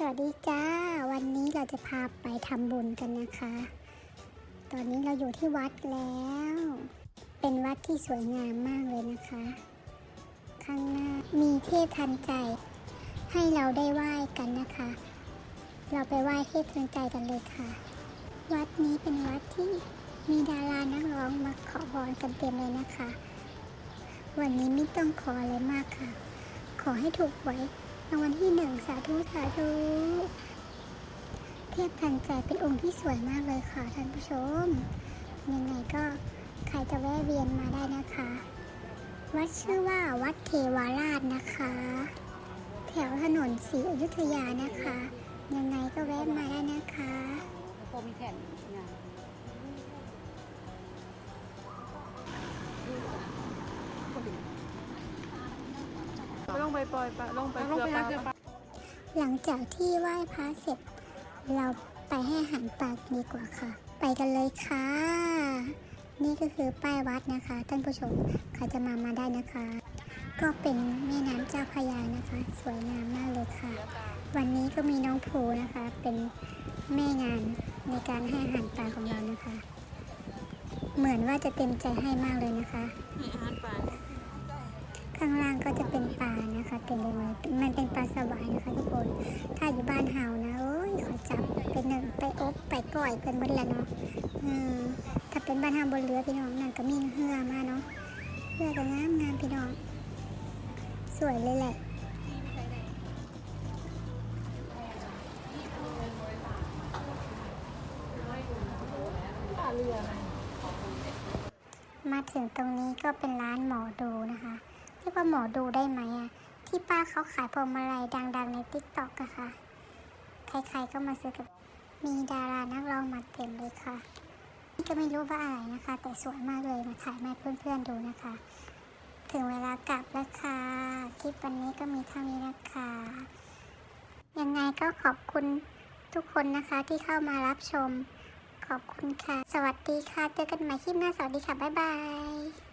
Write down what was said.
สวัสดีจ้า วันนี้เราจะพาไปทำบุญกันนะคะ ตอนนี้เราอยู่ที่วัดแล้ว เป็นวัดที่สวยงามมากเลยนะคะ ข้างหน้ามีเทพทันใจ ให้เราได้ไหว้กันนะคะ เราไปไหว้เทพทันใจกันเลยค่ะ วัดนี้เป็นวัดที่มีดารานักร้องมาขอพรกันเต็มเลยนะคะ วันนี้ไม่ต้องขออะไรมากค่ะ ขอให้ถูกหวย รางวัลที่หนึ่งสาธุสาธุเทพทันใจเป็นองค์ที่สวยมากเลยค่ะท่านผู้ชม ยังไงก็ใครจะแวะเวียนมาได้นะคะ วัดชื่อว่าวัดเทวาราชนะคะ แถวถนนศรีอยุธยานะคะ ยังไงก็แวะมาได้นะคะโปมีแผ่นงาน งไปปล่อยปลาลงไปลงเกลือไปปลาเกลือปลาหลังจากที่ไหว้พระเสร็จ เราไปให้อาหารปลากันดีกว่าค่ะ ไปกันเลยค่ะ นี่ก็คือป้ายวัดนะคะ ท่านผู้ชมใครจะมามาได้นะคะ ก็เป็นแม่น้ำเจ้าพระยานะคะ สวยงามมากเลยค่ะ วันนี้ก็มีน้องภูนะคะ เป็นแม่งานในการให้อาหารปลาของเรานะคะ เหมือนว่าจะเต็มใจให้มากเลยนะคะอาหารปลา จับไปหนึ่งไปอบไปก่อยเป็นหมดแล้วเนาะถ้าเป็นบ้านเฮาบนเรือพี่น้องนั่นก็มีเหือมาเนาะเหือก็งามงามพี่น้อง สวยเลยแหละมาถึงตรงนี้ก็เป็นร้านหมอดูนะคะเรียกว่าหมอดูได้ไหมอะที่ป้าเขาขายพวงมาลัยดัง ๆ ในติ๊กต็อกอะค่ะ ใครๆก็มาซื้อกับ มีดารานักร้องมาเต็มเลยค่ะ นี่ก็ไม่รู้ว่าอะไรนะคะ แต่สวยมากเลยมาถ่ายให้เพื่อนๆดูนะคะ ถึงเวลากลับแล้วค่ะ คลิปวันนี้ก็มีเท่านี้นะคะ ยังไงก็ขอบคุณทุกคนนะคะที่เข้ามารับชม ขอบคุณค่ะ สวัสดีค่ะ เจอกันใหม่คลิปหน้า สวัสดีค่ะ บ๊ายบาย